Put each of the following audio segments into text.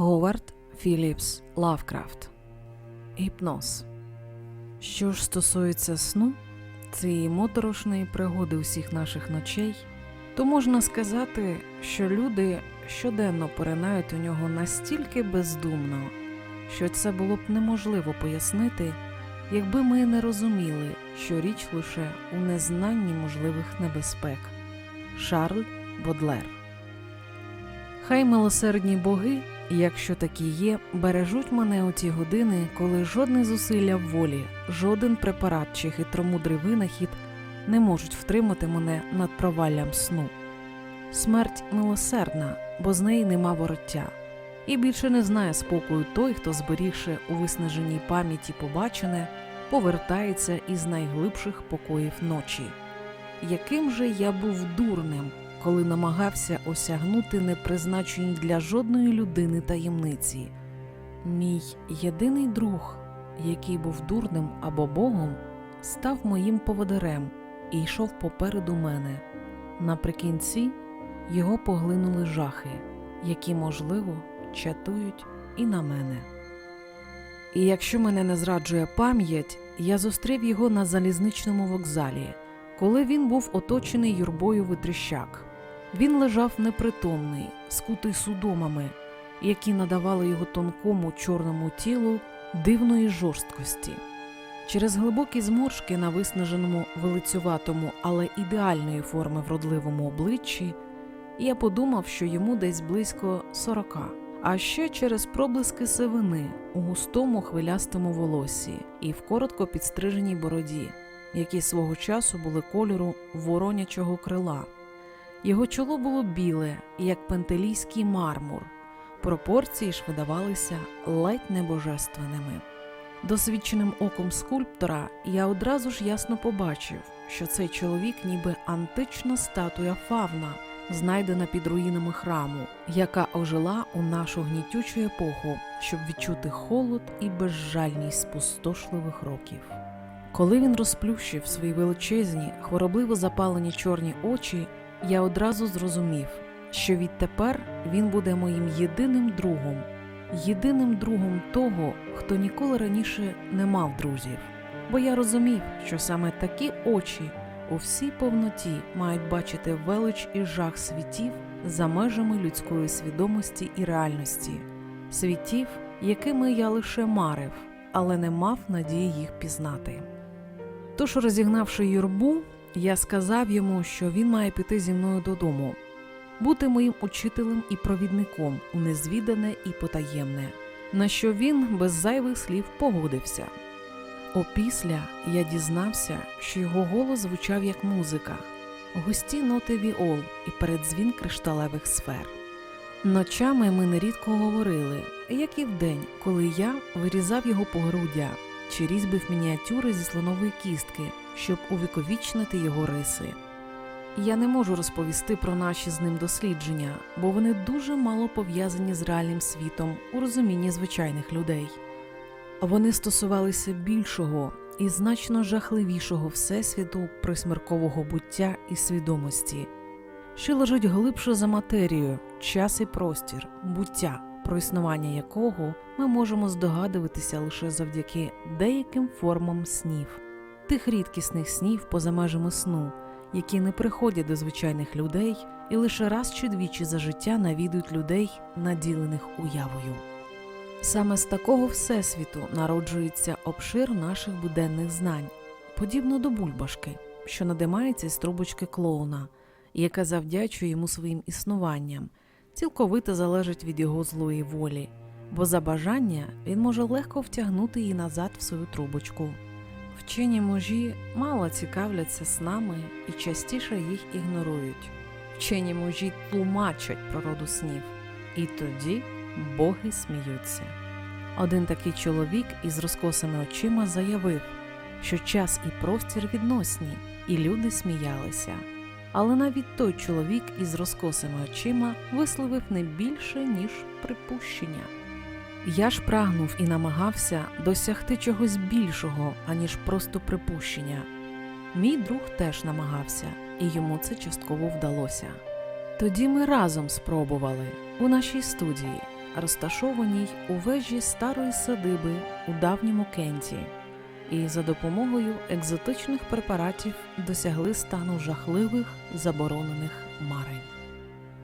Говард Філіпс Лавкрафт Гіпноз. Що ж стосується сну, цієї моторошної пригоди усіх наших ночей, то можна сказати, що люди щоденно поринають у нього настільки бездумно, що це було б неможливо пояснити, якби ми не розуміли, що річ лише у незнанні можливих небезпек. Шарль Бодлер Хай милосердні боги, якщо такі є, бережуть мене у ті години, коли жодне зусилля волі, жоден препарат чи хитромудрий винахід не можуть втримати мене над проваллям сну. Смерть милосердна, бо з неї нема вороття, і більше не знає спокою той, хто, зберігши у виснаженій пам'яті побачене, повертається із найглибших покоїв ночі. Яким же я був дурним, коли намагався осягнути непризначені для жодної людини таємниці. Мій єдиний друг, який був дурним або богом, став моїм поводирем і йшов попереду мене. Наприкінці його поглинули жахи, які, можливо, чатують і на мене. І якщо мене не зраджує пам'ять, я зустрів його на залізничному вокзалі, коли він був оточений юрбою витріщак. Він лежав непритомний, скутий судомами, які надавали його тонкому чорному тілу дивної жорсткості. Через глибокі зморшки на виснаженому велицюватому, але ідеальної форми вродливому обличчі, я подумав, що йому десь близько сорока, а ще через проблиски сивини у густому хвилястому волосі і в коротко підстриженій бороді, які свого часу були кольору воронячого крила. Його чоло було біле, як пентелійський мармур. Пропорції ж видавалися ледь небожественними. Досвідченим оком скульптора я одразу ж ясно побачив, що цей чоловік ніби антична статуя фавна, знайдена під руїнами храму, яка ожила у нашу гнітючу епоху, щоб відчути холод і безжальність спустошливих років. Коли він розплющив свої величезні, хворобливо запалені чорні очі, я одразу зрозумів, що відтепер він буде моїм єдиним другом, єдиним другом того, хто ніколи раніше не мав друзів. Бо я розумів, що саме такі очі у всій повноті мають бачити велич і жах світів за межами людської свідомості і реальності, світів, якими я лише марив, але не мав надії їх пізнати. Тож, розігнавши юрбу, я сказав йому, що він має піти зі мною додому, бути моїм учителем і провідником у незвідане і потаємне, на що він без зайвих слів погодився. Опісля я дізнався, що його голос звучав як музика, густі ноти віол і передзвін кришталевих сфер. Ночами ми нерідко говорили, як і вдень, коли я вирізав його по грудя чи різьбив мініатюри зі слонової кістки, щоб увіковічнити його риси. Я не можу розповісти про наші з ним дослідження, бо вони дуже мало пов'язані з реальним світом у розумінні звичайних людей. Вони стосувалися більшого і значно жахливішого всесвіту присмеркового буття і свідомості, що лежить глибше за матерію, час і простір, буття, про існування якого ми можемо здогадуватися лише завдяки деяким формам снів, тих рідкісних снів поза межами сну, які не приходять до звичайних людей і лише раз чи двічі за життя навідують людей, наділених уявою. Саме з такого всесвіту народжується обшир наших буденних знань, подібно до бульбашки, що надимається з трубочки клоуна, яка завдячує йому своїм існуванням, цілковито залежить від його злої волі, бо за бажання він може легко втягнути її назад в свою трубочку. Вчені мужі мало цікавляться снами і частіше їх ігнорують. Вчені мужі тлумачать природу снів, і тоді боги сміються. Один такий чоловік із розкосими очима заявив, що час і простір відносні, і люди сміялися. Але навіть той чоловік із розкосими очима висловив не більше, ніж припущення. Я ж прагнув і намагався досягти чогось більшого, аніж просто припущення. Мій друг теж намагався, і йому це частково вдалося. Тоді ми разом спробували у нашій студії розташованій у вежі старої садиби у давньому Кенті, і за допомогою екзотичних препаратів досягли стану жахливих заборонених марень.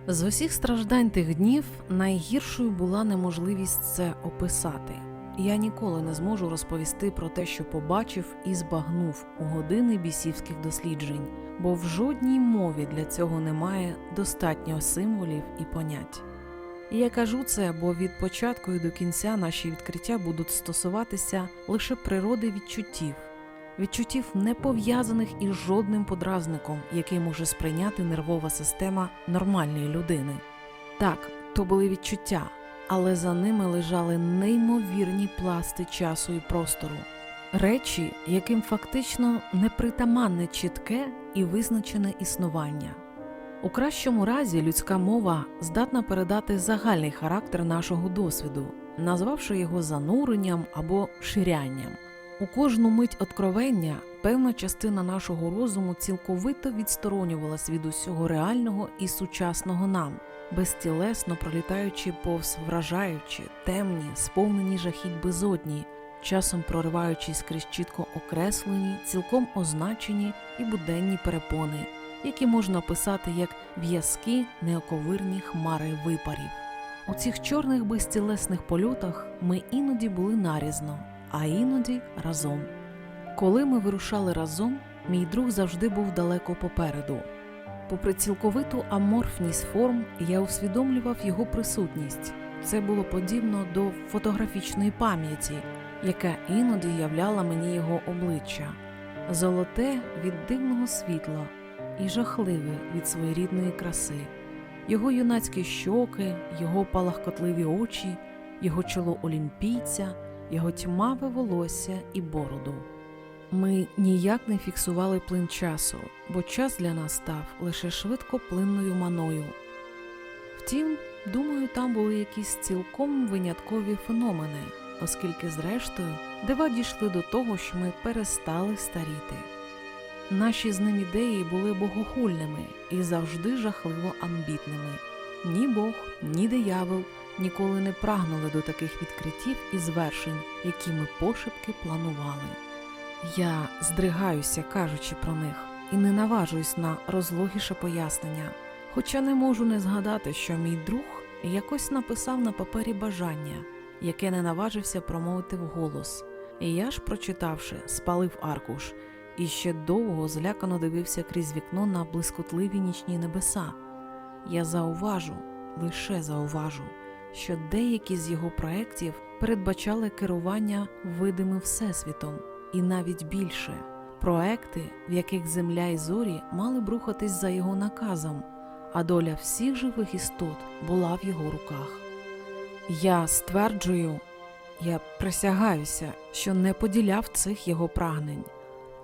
З усіх страждань тих днів найгіршою була неможливість це описати. Я ніколи не зможу розповісти про те, що побачив і збагнув у години бісівських досліджень, бо в жодній мові для цього немає достатньо символів і понять. Я кажу це, бо від початку і до кінця наші відкриття будуть стосуватися лише природи відчуттів, відчуттів не пов'язаних із жодним подразником, який може сприйняти нервова система нормальної людини. Так, то були відчуття, але за ними лежали неймовірні пласти часу і простору, речі, яким фактично непритаманне чітке і визначене існування. У кращому разі людська мова здатна передати загальний характер нашого досвіду, назвавши його зануренням або ширянням. У кожну мить откровення певна частина нашого розуму цілковито відсторонювалась від усього реального і сучасного нам, безтілесно пролітаючи повз вражаючі, темні, сповнені жахіть безодні, часом прориваючись крізь чітко окреслені, цілком означені і буденні перепони, які можна описати як в'язкі неоковирні хмари випарів. У цих чорних безтілесних польотах ми іноді були нарізно, а іноді разом. Коли ми вирушали разом, мій друг завжди був далеко попереду. Попри цілковиту аморфність форм, я усвідомлював його присутність. Це було подібно до фотографічної пам'яті, яка іноді являла мені його обличчя, золоте від дивного світла і жахливе від своєрідної краси, його юнацькі щоки, його палахкотливі очі, його чоло олімпійця, його тьмаве волосся і бороду. Ми ніяк не фіксували плин часу, бо час для нас став лише швидкоплинною маною. Втім, думаю, там були якісь цілком виняткові феномени, оскільки, зрештою, дива дійшли до того, що ми перестали старіти. Наші з ним ідеї були богохульними і завжди жахливо амбітними. Ні Бог, ні диявол ніколи не прагнули до таких відкриттів і звершень, які ми пошепки планували. Я здригаюся, кажучи про них, і не наважуюсь на розлогіше пояснення, хоча не можу не згадати, що мій друг якось написав на папері бажання, яке не наважився промовити вголос. І я ж, прочитавши, спалив аркуш і ще довго злякано дивився крізь вікно на блискотливі нічні небеса. Я зауважу, лише зауважу, що деякі з його проєктів передбачали керування видимим всесвітом, і навіть більше проекти, в яких земля і зорі мали б рухатись за його наказом, а доля всіх живих істот була в його руках. Я стверджую, я присягаюся, що не поділяв цих його прагнень.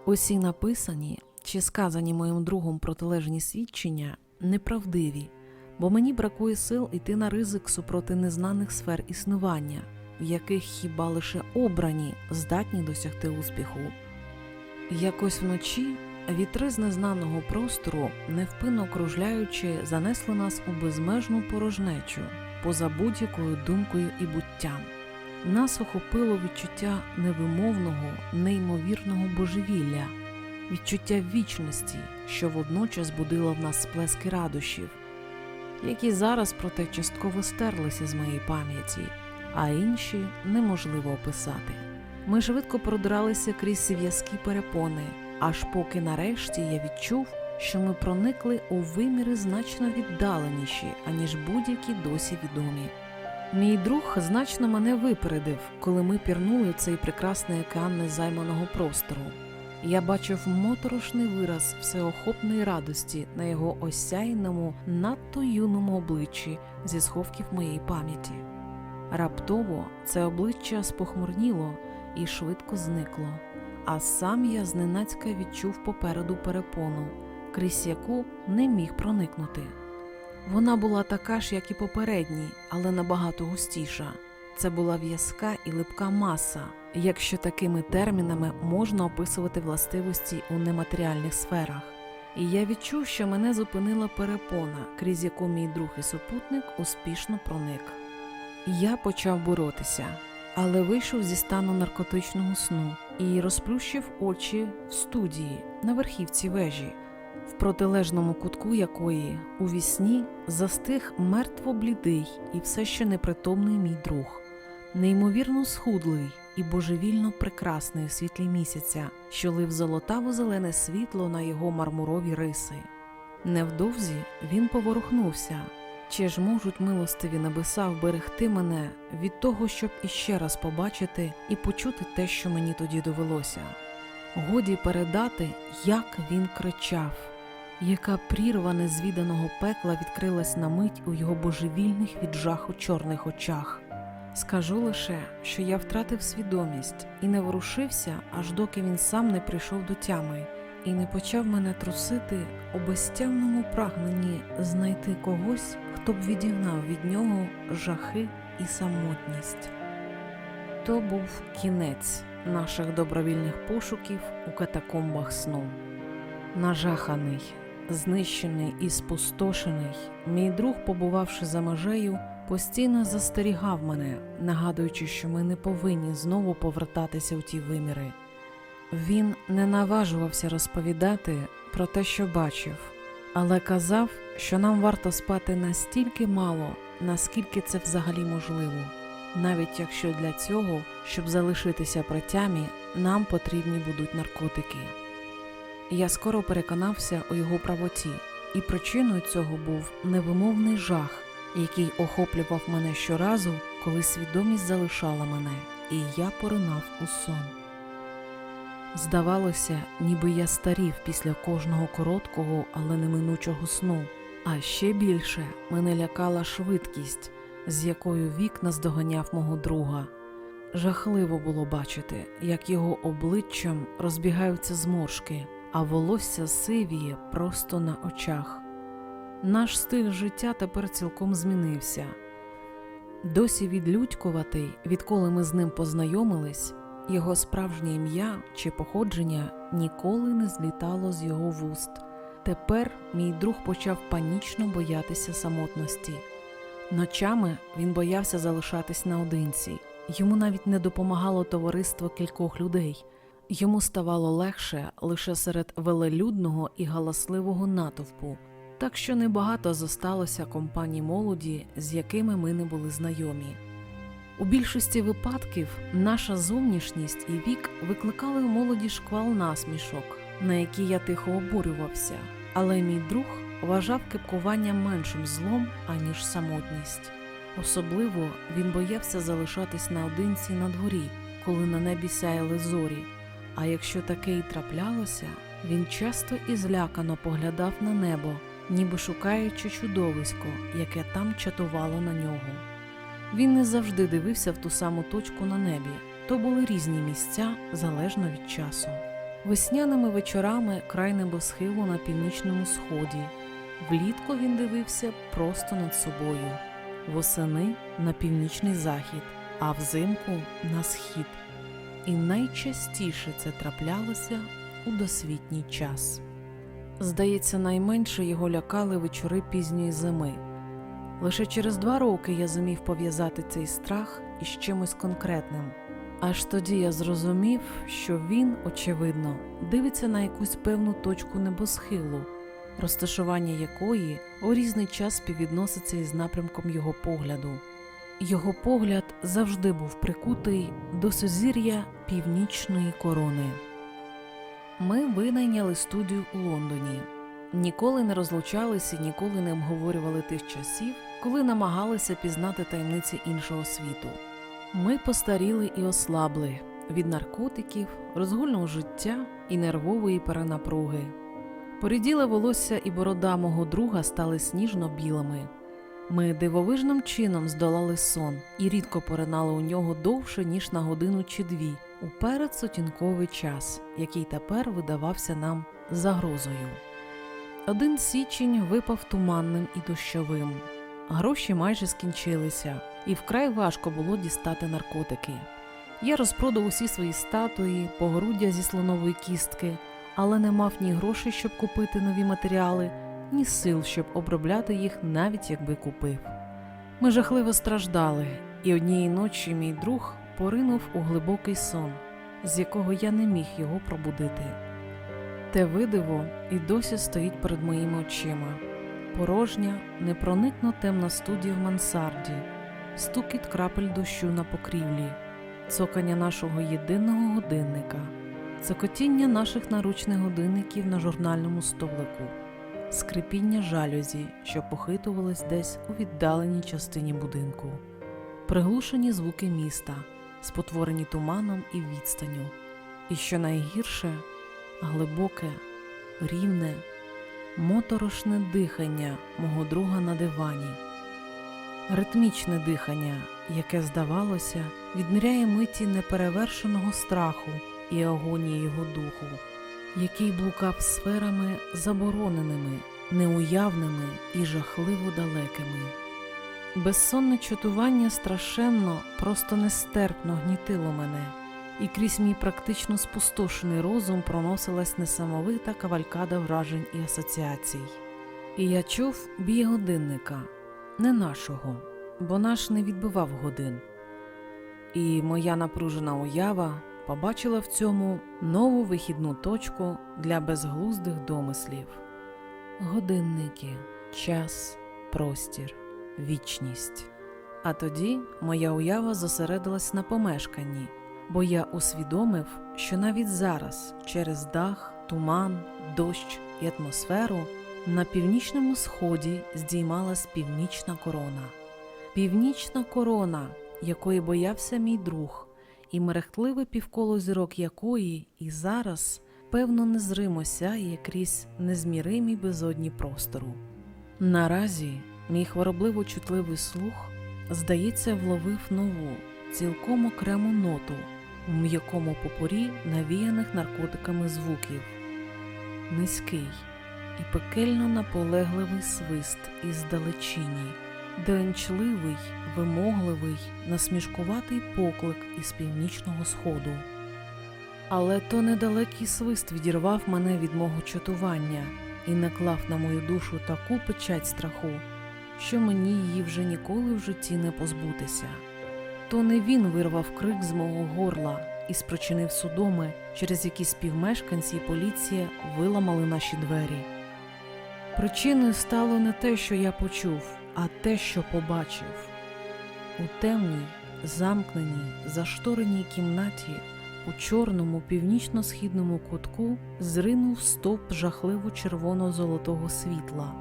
Усі написані чи сказані моїм другом протилежні свідчення неправдиві, бо мені бракує сил іти на ризик супроти незнаних сфер існування, в яких хіба лише обрані здатні досягти успіху. Якось вночі вітри з незнаного простору, невпинно кружляючи, занесли нас у безмежну порожнечу, поза будь-якою думкою і буттям. Нас охопило відчуття невимовного, неймовірного божевілля, відчуття вічності, що водночас будило в нас сплески радощів, які зараз, проте, частково стерлися з моєї пам'яті, а інші неможливо описати. Ми швидко продиралися крізь в'язкі перепони, аж поки нарешті я відчув, що ми проникли у виміри значно віддаленіші, аніж будь-які досі відомі. Мій друг значно мене випередив, коли ми пірнули цей прекрасний океан незайманого простору. Я бачив моторошний вираз всеохопної радості на його осяйному, надто юному обличчі зі сховків моєї пам'яті. Раптово це обличчя спохмурніло і швидко зникло, а сам я зненацька відчув попереду перепону, крізь яку не міг проникнути. Вона була така ж, як і попередній, але набагато густіша. Це була в'язка і липка маса, якщо такими термінами можна описувати властивості у нематеріальних сферах. І я відчув, що мене зупинила перепона, крізь яку мій друг і супутник успішно проник. я почав боротися, але вийшов зі стану наркотичного сну і розплющив очі в студії на верхівці вежі, в протилежному кутку якої у вісні застиг мертво блідий і все ще непритомний мій друг, неймовірно схудлий і божевільно прекрасний у світлі місяця, що лив золотаво-зелене світло на його мармурові риси. Невдовзі він поворухнувся. Чи ж можуть милостиві небеса вберегти мене від того, щоб іще раз побачити і почути те, що мені тоді довелося? Годі передати, як він кричав, яка прірва незвіданого пекла відкрилась на мить у його божевільних від жаху чорних очах. Скажу лише, що я втратив свідомість і не ворушився, аж доки він сам не прийшов до тями і не почав мене трусити у безтямному прагненні знайти когось, хто б відігнав від нього жахи і самотність. То був кінець наших добровільних пошуків у катакомбах сну. Нажаханий, знищений і спустошений, мій друг, побувавши за межею, постійно застерігав мене, нагадуючи, що ми не повинні знову повертатися у ті виміри. Він не наважувався розповідати про те, що бачив, але казав, що нам варто спати настільки мало, наскільки це взагалі можливо, навіть якщо для цього, щоб залишитися при тямі, нам потрібні будуть наркотики. Я скоро переконався у його правоті, і причиною цього був невимовний жах, який охоплював мене щоразу, коли свідомість залишала мене, і я поринав у сон. Здавалося, ніби я старів після кожного короткого, але неминучого сну. А ще більше мене лякала швидкість, з якою вік наздоганяв мого друга. Жахливо було бачити, як його обличчям розбігаються зморшки, а волосся сивіє просто на очах. Наш стиль життя тепер цілком змінився. Досі відлюдькуватий, відколи ми з ним познайомились, його справжнє ім'я чи походження ніколи не злітало з його вуст. Тепер мій друг почав панічно боятися самотності. Ночами він боявся залишатись наодинці. Йому навіть не допомагало товариство кількох людей. Йому ставало легше лише серед велелюдного і галасливого натовпу, так що небагато зосталося компаній молоді, з якими ми не були знайомі. У більшості випадків наша зовнішність і вік викликали у молоді шквал насмішок, на які я тихо обурювався, але мій друг вважав кипкування меншим злом, аніж самотність. Особливо він боявся залишатись наодинці на дворі, коли на небі сяяли зорі. А якщо таке й траплялося, він часто і злякано поглядав на небо, ніби шукаючи чудовисько, яке там чатувало на нього. Він не завжди дивився в ту саму точку на небі, то були різні місця залежно від часу. Весняними вечорами край небосхилу на північному сході. Влітку він дивився просто над собою, восени на північний захід, а взимку на схід. І найчастіше це траплялося у досвітній час. Здається, найменше його лякали вечори пізньої зими. Лише через два роки я зумів пов'язати цей страх із чимось конкретним. Аж тоді я зрозумів, що він, очевидно, дивиться на якусь певну точку небосхилу, розташування якої у різний час співвідноситься із напрямком його погляду. Його погляд завжди був прикутий до сузір'я північної корони. Ми винайняли студію у Лондоні. Ніколи не розлучалися, ніколи не обговорювали тих часів, коли намагалися пізнати таємниці іншого світу. Ми постаріли і ослабли від наркотиків, розгульного життя і нервової перенапруги. Поріділе волосся і борода мого друга стали сніжно-білими. Ми дивовижним чином здолали сон і рідко поринали у нього довше, ніж на годину чи дві, у передсутінковий час, який тепер видавався нам загрозою. Один січень випав туманним і дощовим. Гроші майже скінчилися, і вкрай важко було дістати наркотики. Я розпродав усі свої статуї, погруддя зі слонової кістки, але не мав ні грошей, щоб купити нові матеріали, ні сил, щоб обробляти їх, навіть якби купив. Ми жахливо страждали, І однієї ночі мій друг поринув у глибокий сон, з якого я не міг його пробудити. Те видиво і досі стоїть перед моїми очима. Порожня, непроникно темна студія в мансарді, стукіт крапель дощу на покрівлі, цокання нашого єдиного годинника, цокотіння наших наручних годинників на журнальному столику, скрипіння жалюзі, що похитувались десь у віддаленій частині будинку, приглушені звуки міста, спотворені туманом і відстанню, і що найгірше глибоке, рівне, моторошне дихання мого друга на дивані, ритмічне дихання, яке, здавалося, відміряє миті неперевершеного страху і агонії його духу, який блукав сферами забороненими, неуявними і жахливо далекими. Безсонне чутування страшенно, просто нестерпно гнітило мене і крізь мій практично спустошений розум проносилась несамовита кавалькада вражень і асоціацій. І я чув бій годинника, не нашого, бо наш не відбивав годин. І моя напружена уява побачила в цьому нову вихідну точку для безглуздих домислів. Годинники, час, простір, вічність. А тоді моя уява зосередилась на помешканні бо я усвідомив, що навіть зараз, через дах, туман, дощ і атмосферу, на північному сході здіймалась північна корона. Північна корона, якої боявся мій друг, і мерехтливе півколо зірок якої і зараз, певно, незримо сяє крізь незміримі безодні простору. Наразі мій хворобливо чутливий слух, здається, вловив нову, цілком окрему ноту в м'якому попорі навіяних наркотиками звуків, низький і пекельно наполегливий свист із далечині, денчливий, вимогливий, насмішкуватий поклик із північного сходу. Але то недалекий свист відірвав мене від мого чатування і наклав на мою душу таку печать страху, що мені її вже ніколи в житті не позбутися. То не він вирвав крик з мого горла і спричинив судоми, через які співмешканці і поліція виламали наші двері. Причиною стало не те, що я почув, а те, що побачив. У темній, замкненій, заштореній кімнаті, у чорному північно-східному кутку зринув стовп жахливо червоно-золотого світла,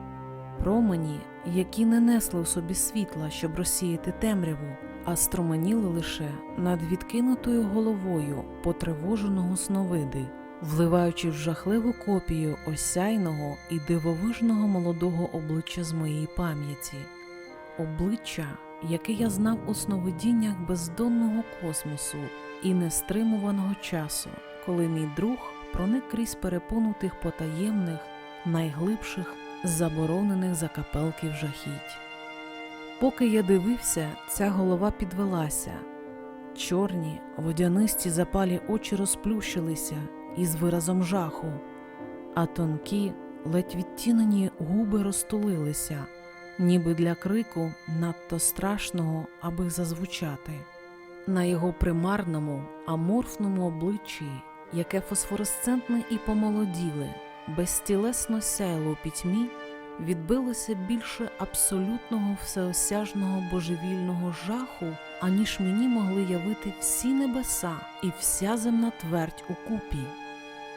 промені, які не несли в собі світла, щоб розсіяти темряву а струменіли лише над відкинутою головою потривоженого сновиди, вливаючи в жахливу копію осяйного і дивовижного молодого обличчя з моєї пам'яті, обличчя, яке я знав у сновидіннях бездонного космосу і нестримуваного часу, коли мій друг проник крізь перепонутих потаємних, найглибших, заборонених закапелків жахіть. Поки я дивився, ця голова підвелася. Чорні, водянисті запалі очі розплющилися із виразом жаху, а тонкі, ледь відтінені губи розтулилися, ніби для крику надто страшного, аби зазвучати. На його примарному, аморфному обличчі, яке фосфоресцентне і помолоділе, безтілесно сяйло у пітьмі відбилося більше абсолютного всеосяжного божевільного жаху, аніж мені могли явити всі небеса і вся земна твердь у купі.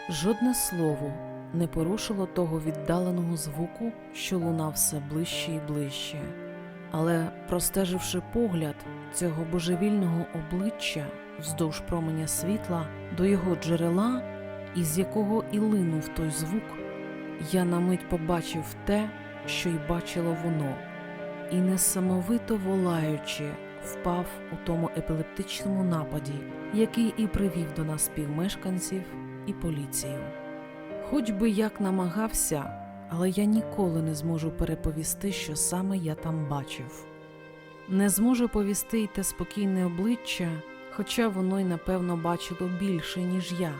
Жодне слово не порушило того віддаленого звуку, що лунав все ближче і ближче. Але, простеживши погляд цього божевільного обличчя вздовж променя світла до його джерела, із якого і линув той звук, я на мить побачив те, що й бачило воно, і несамовито волаючи, впав у тому епілептичному нападі, який і привів до нас співмешканців і поліцію. Хоч би як намагався, але я ніколи не зможу переповісти, що саме я там бачив. Не зможу повісти й те спокійне обличчя, хоча воно й напевно бачило більше, ніж я,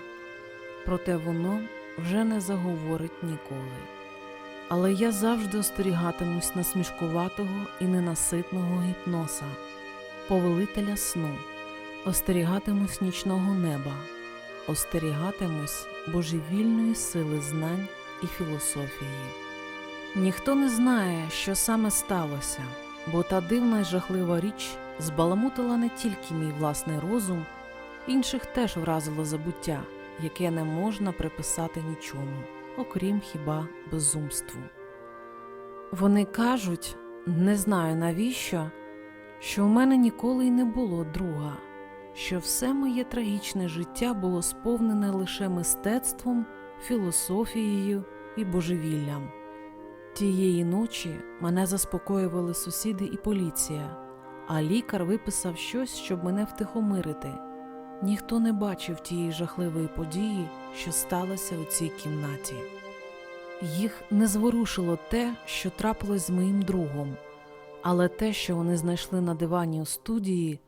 проте воно вже не заговорить ніколи. Але я завжди остерігатимусь насмішкуватого і ненаситного гіпноса, повелителя сну, остерігатимусь нічного неба, остерігатимусь божевільної сили знань і філософії. Ніхто не знає, що саме сталося, бо та дивна й жахлива річ збаламутила не тільки мій власний розум, інших теж вразило забуття, яке не можна приписати нічому, окрім хіба безумству. Вони кажуть, не знаю навіщо, що в мене ніколи й не було друга, що все моє трагічне життя було сповнене лише мистецтвом, філософією і божевіллям. Тієї ночі мене заспокоювали сусіди і поліція, а лікар виписав щось, щоб мене втихомирити. Ніхто не бачив тієї жахливої події, що сталося у цій кімнаті. Їх не зворушило те, що трапилось з моїм другом, але те, що вони знайшли на дивані у студії,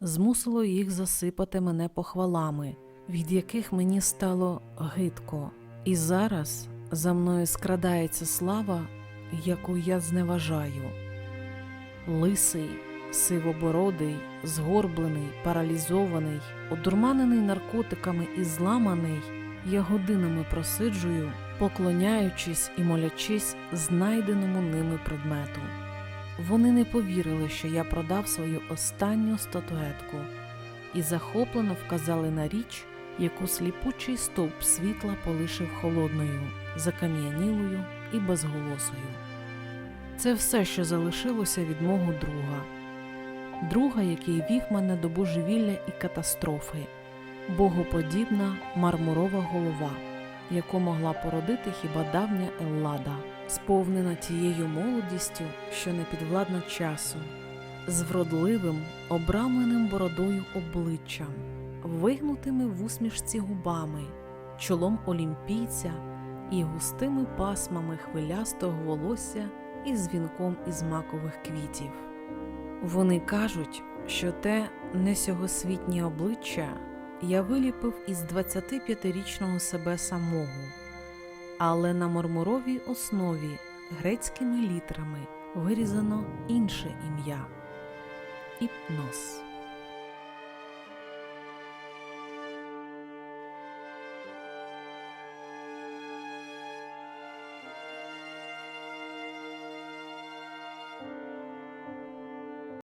змусило їх засипати мене похвалами, від яких мені стало гидко. І зараз за мною скрадається слава, яку я зневажаю. Лисий, сивобородий, згорблений, паралізований, одурманений наркотиками і зламаний, я годинами просиджую, поклоняючись і молячись знайденому ними предмету. Вони не повірили, що я продав свою останню статуетку, і захоплено вказали на річ, яку сліпучий стовп світла полишив холодною, закам'янілою і безголосою. Це все, що залишилося від мого друга, друга, який вів мене до божевілля і катастрофи, богоподібна мармурова голова, яку могла породити хіба давня Еллада, сповнена тією молодістю, що не підвладна часу, з вродливим, обрамленим бородою обличчям, вигнутими в усмішці губами, чолом олімпійця і густими пасмами хвилястого волосся і дзвінком із макових квітів. Вони кажуть, що те несьогосвітнє обличчя я виліпив із 25-річного себе самого, але на мармуровій основі грецькими літерами вирізано інше ім'я Іпнос.